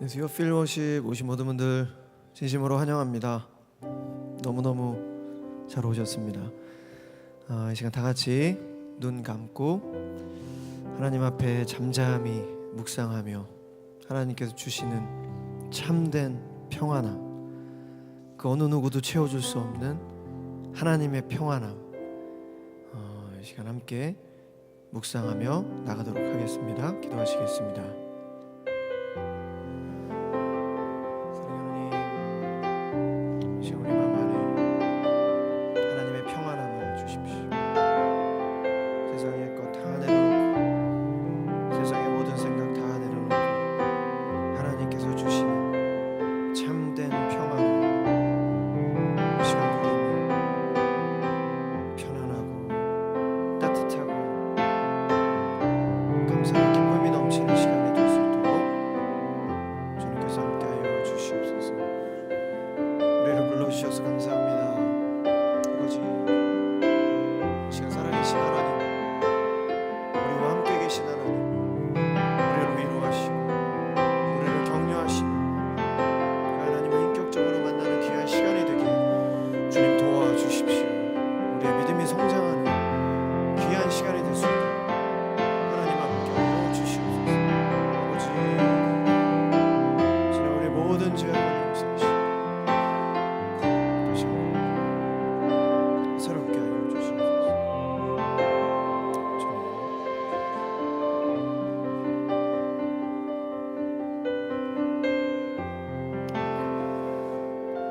네, 수요 필워십 오신 모든 분들 진심으로 환영합니다. 너무너무 잘 오셨습니다. 아, 이 시간 다 같이 눈 감고 하나님 앞에 잠잠히 묵상하며 하나님께서 주시는 참된 평안함 그 어느 누구도 채워줄 수 없는 하나님의 평안함 어, 이 시간 함께 묵상하며 나가도록 하겠습니다. 기도하시겠습니다.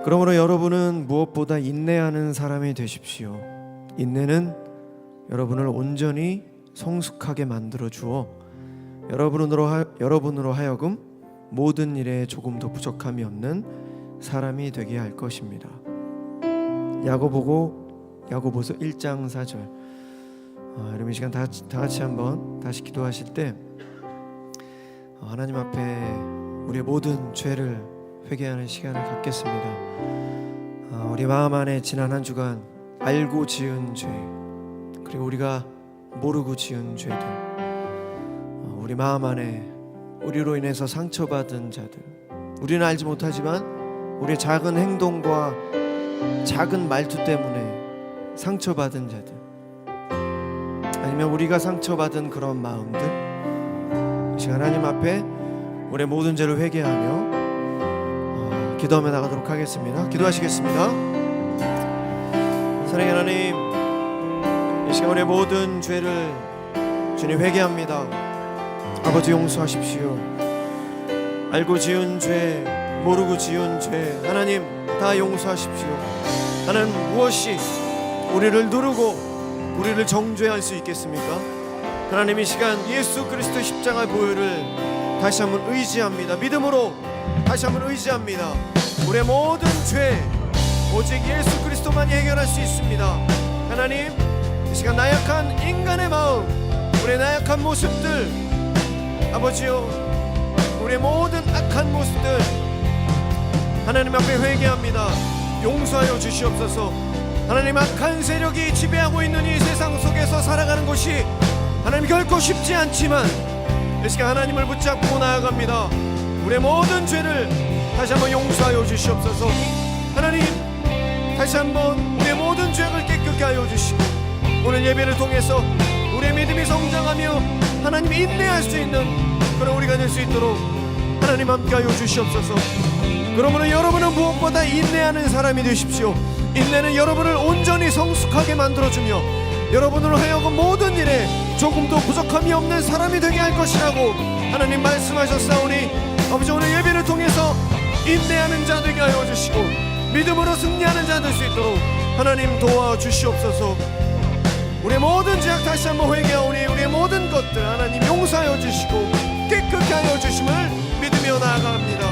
그러므로 여러분은 무엇보다 인내하는 사람이 되십시오. 인내는 여러분을 온전히 성숙하게 만들어 주어 여러분으로 하, 여러분으로 하여금 모든 일에 조금도 부족함이 없는 사람이 되게 할 것입니다. 야고보고 야고보서 1장 4절. 아, 여러분 이 시간 다, 다 같이 한번 다시 기도하실 때 어, 하나님 앞에 우리의 모든 죄를 회개하는 시간을 갖겠습니다. 아, 우리 마음 안에 지난 한 주간 알고 지은 죄 그리고 우리가 모르고 지은 죄들 어, 우리 마음 안에 우리로 인해서 상처받은 자들 우리는 알지 못하지만 우리의 작은 행동과 작은 말투 때문에 상처받은 자들 아니면 우리가 상처받은 그런 마음들 이 시간 하나님 앞에 우리의 모든 죄를 회개하며 어, 기도하며 나가도록 하겠습니다. 기도하시겠습니다. 사랑의 하나님 이 시간 우리의 모든 죄를 주님 회개합니다. 아버지 용서하십시오. 알고 지은 죄 모르고 지은 죄 하나님 다 용서하십시오. 하나님 무엇이 우리를 누르고 우리를 정죄할 수 있겠습니까? 하나님 이 시간 예수 그리스도 십자가 보혈을 다시 한번 의지합니다. 믿음으로 다시 한번 의지합니다. 우리의 모든 죄 오직 예수 그리스도만이 해결할 수 있습니다. 하나님 이 시간 나약한 인간의 마음 우리의 나약한 모습들 아버지요 우리의 모든 악한 모습들 하나님 앞에 회개합니다. 용서하여 주시옵소서. 하나님 악한 세력이 지배하고 있는 이 세상 속에서 살아가는 것이 하나님 결코 쉽지 않지만 이 시간 하나님을 붙잡고 나아갑니다 우리의 모든 죄를 다시 한번 용서하여 주시옵소서. 하나님 다시 한번 우리의 모든 죄악을 깨끗게 하여 주시고 오늘 예배를 통해서 우리의 믿음이 성장하며 하나님 인내할 수 있는 그런 우리가 될 수 있도록 하나님 함께하여 주시옵소서. 그러므로 여러분은 무엇보다 인내하는 사람이 되십시오. 인내는 여러분을 온전히 성숙하게 만들어주며 여러분으로 하여금 모든 일에 조금도 부족함이 없는 사람이 되게 할 것이라고 하나님 말씀하셨사오니 아버지 오늘 예배를 통해서 인내하는 자 되게 하여 주시고 믿음으로 승리하는 자 될 수 있도록 하나님 도와주시옵소서. 우리의 모든 죄악 다시 한번 회개하오니 우리의 모든 것들 하나님 용서하여 주시고 깨끗게 하여 주심을 믿으며 나아갑니다.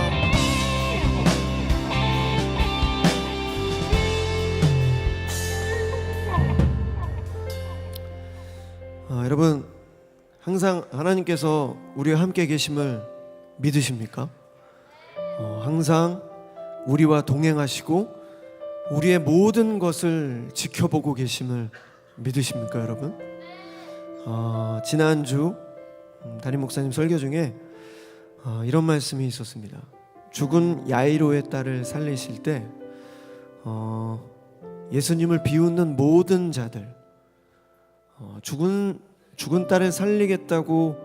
아, 여러분 항상 하나님께서 우리와 함께 계심을 믿으십니까? 어, 항상 우리와 동행하시고 우리의 모든 것을 지켜보고 계심을 믿으십니까, 여러분? 어, 지난주 음, 담임 목사님 설교 중에 어, 이런 말씀이 있었습니다. 죽은 야이로의 딸을 살리실 때 어, 예수님을 비웃는 모든 자들 어, 죽은 죽은 딸을 살리겠다고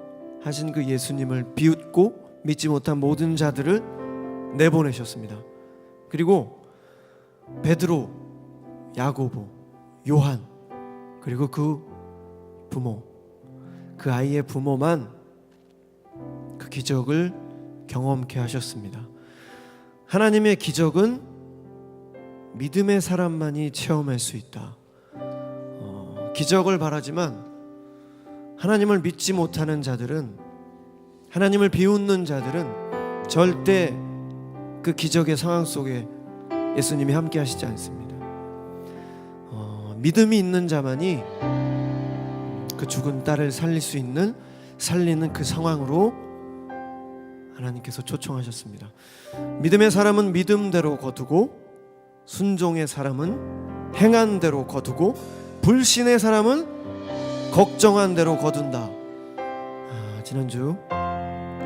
하신 그 예수님을 비웃고 믿지 못한 모든 자들을 내보내셨습니다. 그리고 베드로, 야고보, 요한 그리고 그 부모 그 아이의 부모만 그 기적을 경험케 하셨습니다. 하나님의 기적은 믿음의 사람만이 체험할 수 있다. 어, 기적을 바라지만 하나님을 믿지 못하는 자들은 하나님을 비웃는 자들은 절대 그 기적의 상황 속에 예수님이 함께 하시지 않습니다. 어, 믿음이 있는 자만이 그 죽은 딸을 살릴 수 있는 살리는 그 상황으로 하나님께서 초청하셨습니다. 믿음의 사람은 믿음대로 거두고 순종의 사람은 행한 대로 거두고 불신의 사람은 걱정한 대로 거둔다. 아, 지난주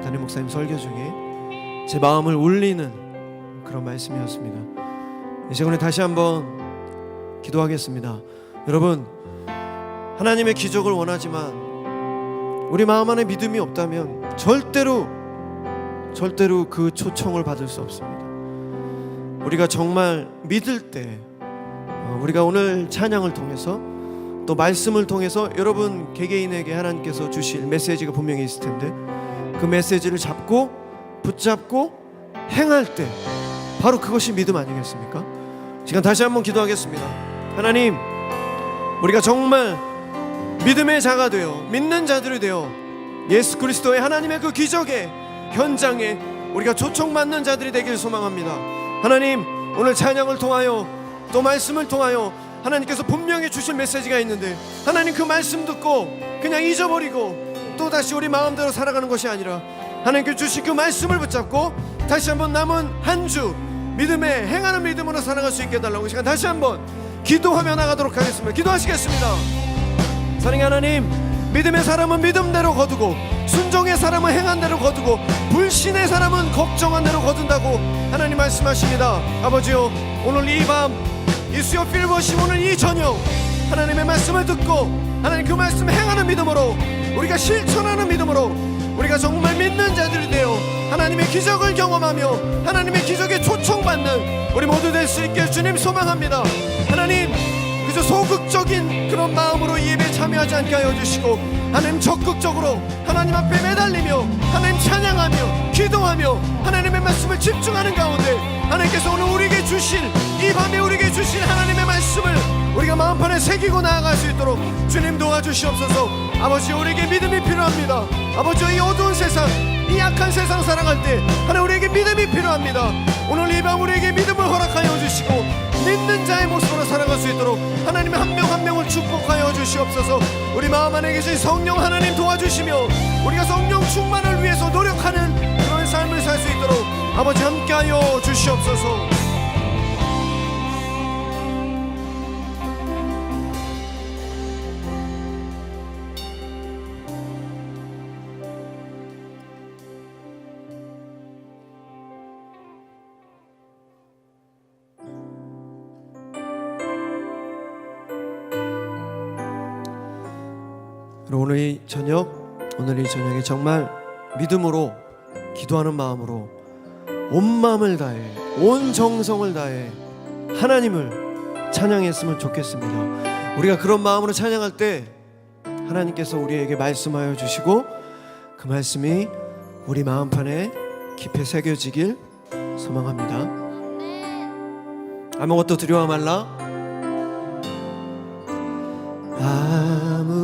담임 목사님 설교 중에 제 마음을 울리는 그런 말씀이었습니다. 이 시간에 다시 한번 기도하겠습니다. 여러분 하나님의 기적을 원하지만 우리 마음 안에 믿음이 없다면 절대로 절대로 그 초청을 받을 수 없습니다. 우리가 정말 믿을 때 어, 우리가 오늘 찬양을 통해서 또 말씀을 통해서 여러분 개개인에게 하나님께서 주실 메시지가 분명히 있을 텐데 그 메시지를 잡고 붙잡고 행할 때 바로 그것이 믿음 아니겠습니까? 시간 다시 한번 기도하겠습니다. 하나님, 우리가 정말 믿음의 자가 되어 믿는 자들이 되어 예수 그리스도의 하나님의 그 기적의 현장에 우리가 초청받는 자들이 되길 소망합니다. 하나님, 오늘 찬양을 통하여 또 말씀을 통하여 하나님께서 분명히 주신 메시지가 있는데 하나님 그 말씀 듣고 그냥 잊어버리고 또 다시 우리 마음대로 살아가는 것이 아니라 하나님께 주신 그 말씀을 붙잡고 다시 한번 남은 한 주 믿음에 행하는 믿음으로 살아갈 수 있게 해달라고 이 시간 다시 한번 기도하며 나가도록 하겠습니다. 기도하시겠습니다. 사랑의 하나님 믿음의 사람은 믿음대로 거두고 순종의 사람은 행한 대로 거두고 불신의 사람은 걱정한 대로 거둔다고 하나님 말씀하십니다 아버지요 오늘 이 밤 이 수요 필버시 오늘 이 저녁 하나님의 말씀을 듣고 하나님 그 말씀 행하는 믿음으로 우리가 실천하는 믿음으로 우리가 정말 믿는 자들이 되어 하나님의 기적을 경험하며 하나님의 기적에 초청받는 우리 모두 될 수 있게 주님 소망합니다. 하나님 그저 소극적인 그런 마음으로 이 예배에 참여하지 않게 하여 주시고 하나님 적극적으로 하나님 앞에 매달리며 하나님 찬양하며 기도하며 하나님의 말씀을 집중하는 가운데 하나님께서 오늘 우리에게 주실 이 밤에 우리에게 말씀을 마음판에 새기고 나아갈 수 있도록 주님 도와주시옵소서. 아버지 우리에게 믿음이 필요합니다. 아버지 이 어두운 세상 이 약한 세상 살아갈 때 하나님 우리에게 믿음이 필요합니다. 오늘 이 밤 우리에게 믿음을 허락하여 주시고 믿는 자의 모습으로 살아갈 수 있도록 하나님의 한명한 명을 축복하여 주시옵소서. 우리 마음 안에 계신 성령 하나님 도와주시며 우리가 성령 충만을 위해서 노력하는 그런 삶을 살 수 있도록 아버지 함께하여 주시옵소서 이 저녁 오늘 이 저녁에 정말 믿음으로 기도하는 마음으로 온 마음을 다해 온 정성을 다해 하나님을 찬양했으면 좋겠습니다. 우리가 그런 마음으로 찬양할 때 하나님께서 우리에게 말씀하여 주시고 그 말씀이 우리 마음판에 깊이 새겨지길 소망합니다. 아무것도 두려워 말라. 아무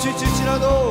지칠지라도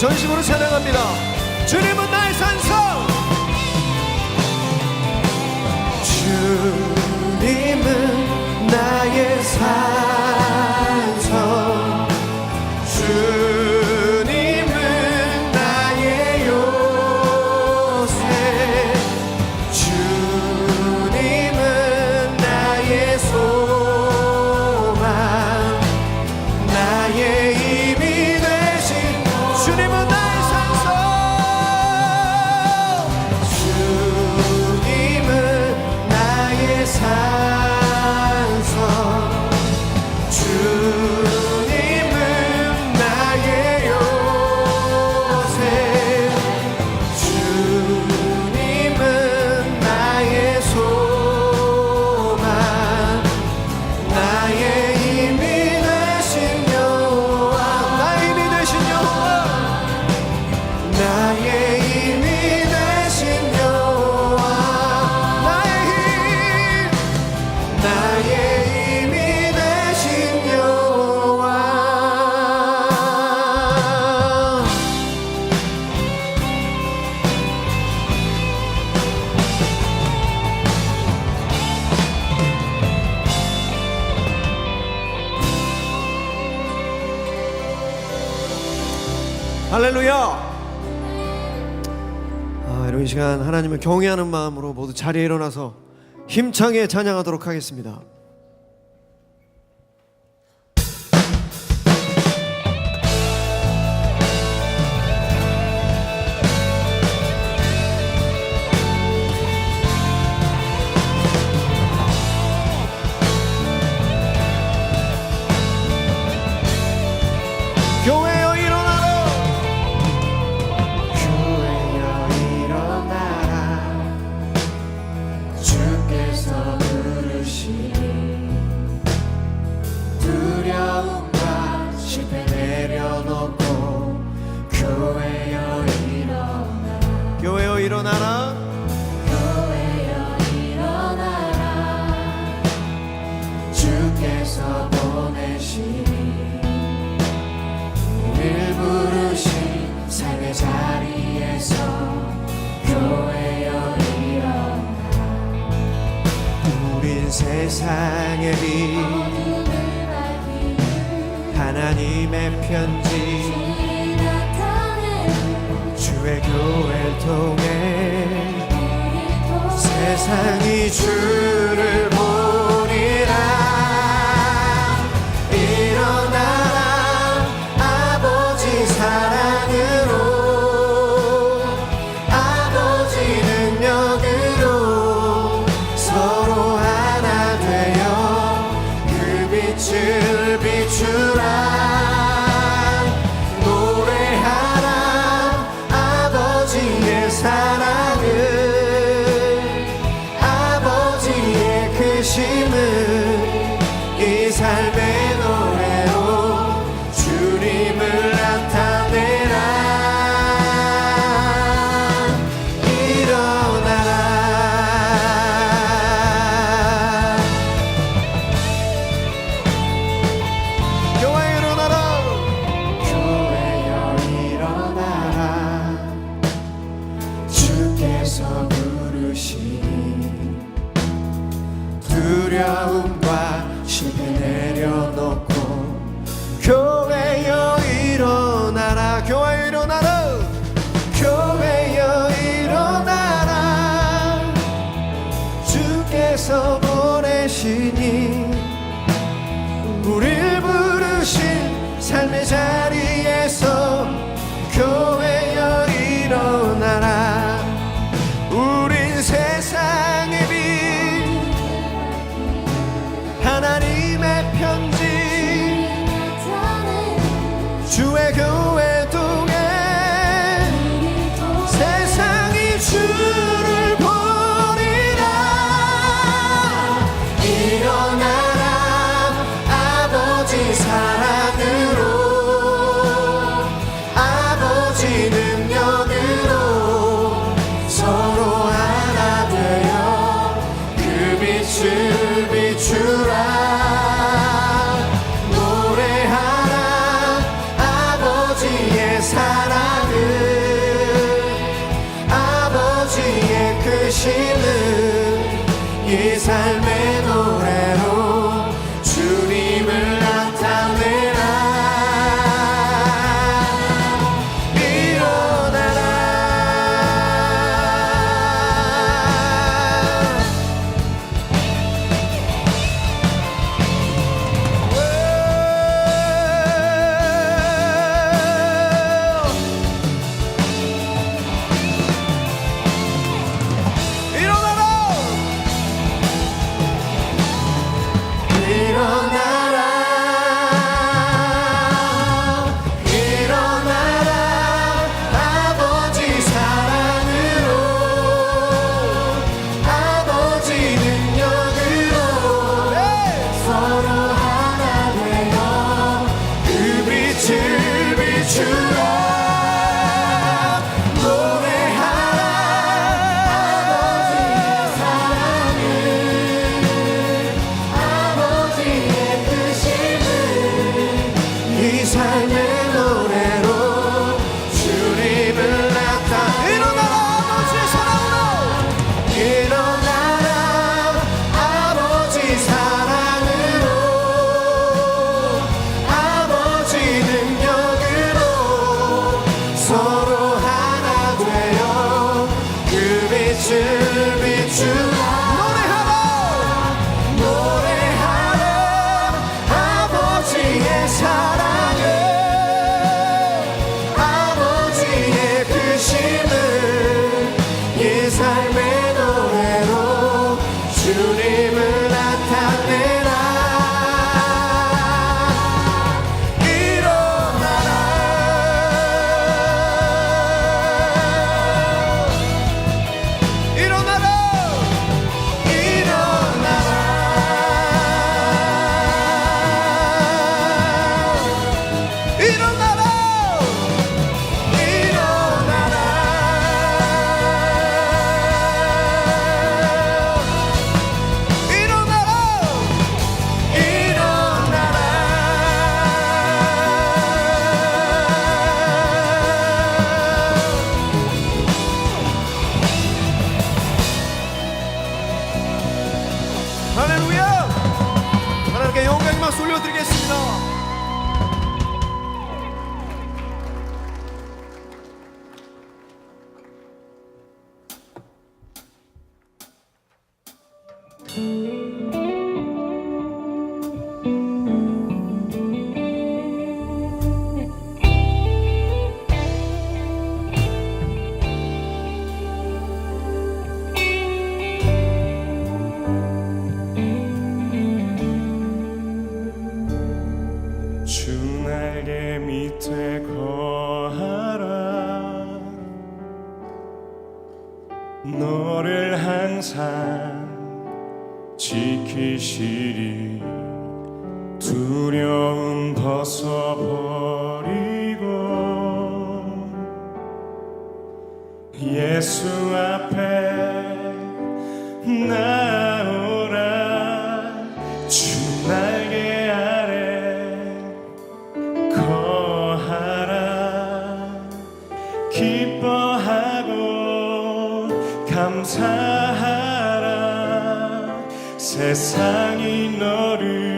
전심으로 찬양합니다. 주님은 나의 산성. 주님은 나의 산. 할렐루야. 아, 이런 시간 하나님을 경외하는 마음으로 모두 자리에 일어나서 힘차게 찬양하도록 하겠습니다. 편지 주의 교회를 통해 세상이 주 부르신 삶의 자리. 아버지의 그 크시는 이 삶의 노래. Too long. Música 날개 아래 거하라. 기뻐하고 감사하라. 세상이 너를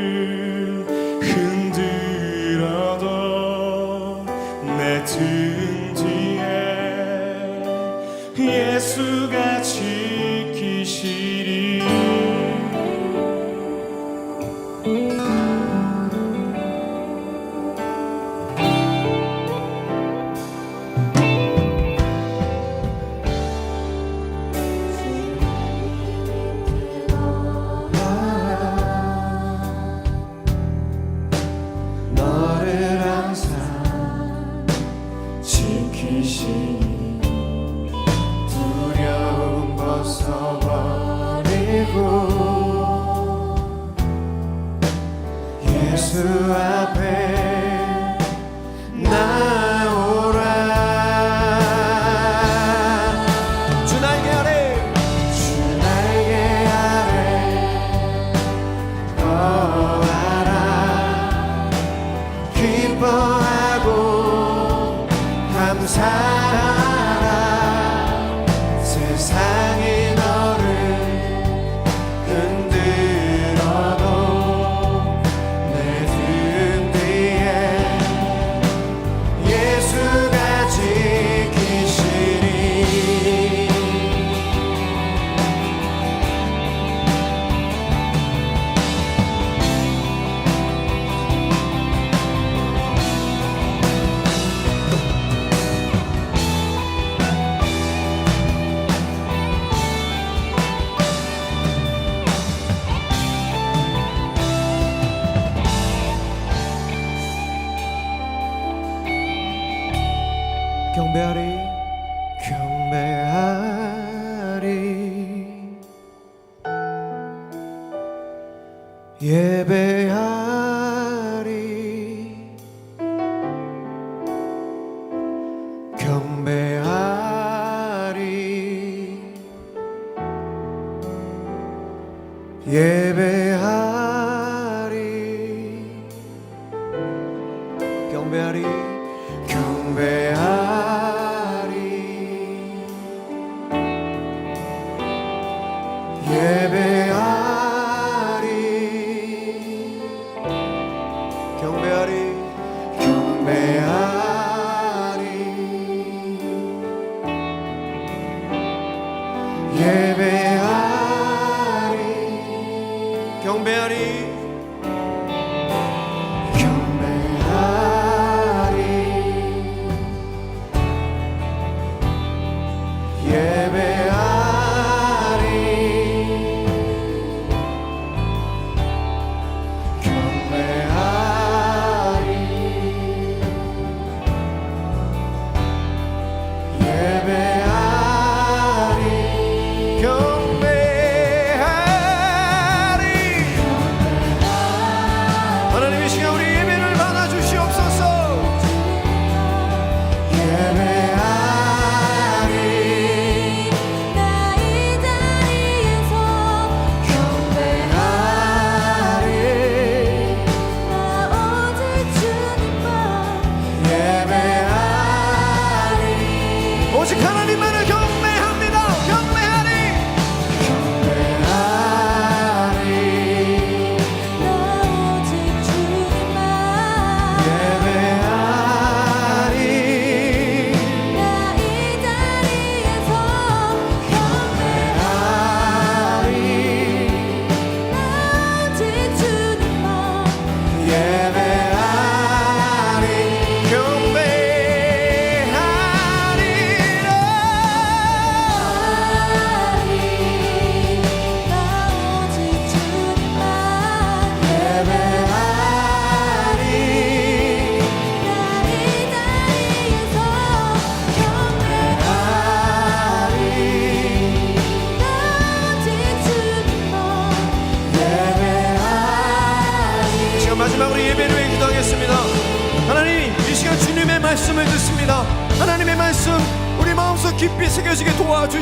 들고. 예수 앞에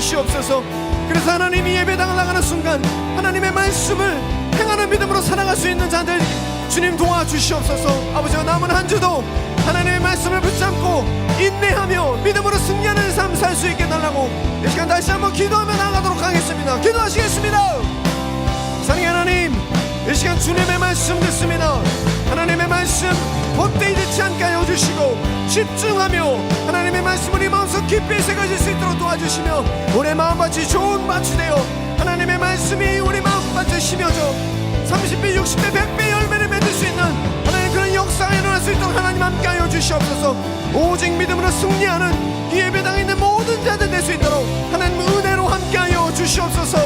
주시옵소서. 그래서 하나님이 예배당을 나가는 순간 하나님의 말씀을 행하는 믿음으로 살아갈 수 있는 자들 주님 도와주시옵소서. 아버지와 남은 한 주도 하나님의 말씀을 붙잡고 인내하며 믿음으로 승리하는 삶 살 수 있게 달라고 이 시간 다시 한번 기도하며 나가도록 하겠습니다. 기도하시겠습니다. 사랑의 하나님 이 시간 주님의 말씀 듣습니다. 하나님의 말씀 헛되이 듣지 않게 하여 주시고 집중하며 하나님의 말씀 우리 마음속 깊이 새겨질 수 있도록 도와주시며 우리 마음밭이 좋은 밭이 되어 하나님의 말씀이 우리 마음밭에 심어져 30배 60배 100배 열매를 맺을 수 있는 하나님 그런 역사가 일어날 수 있도록 하나님 함께 하여 주시옵소서. 오직 믿음으로 승리하는 이 예배당에 있는 모든 자들 될 수 있도록 하나님 은혜로 함께 하여 주시옵소서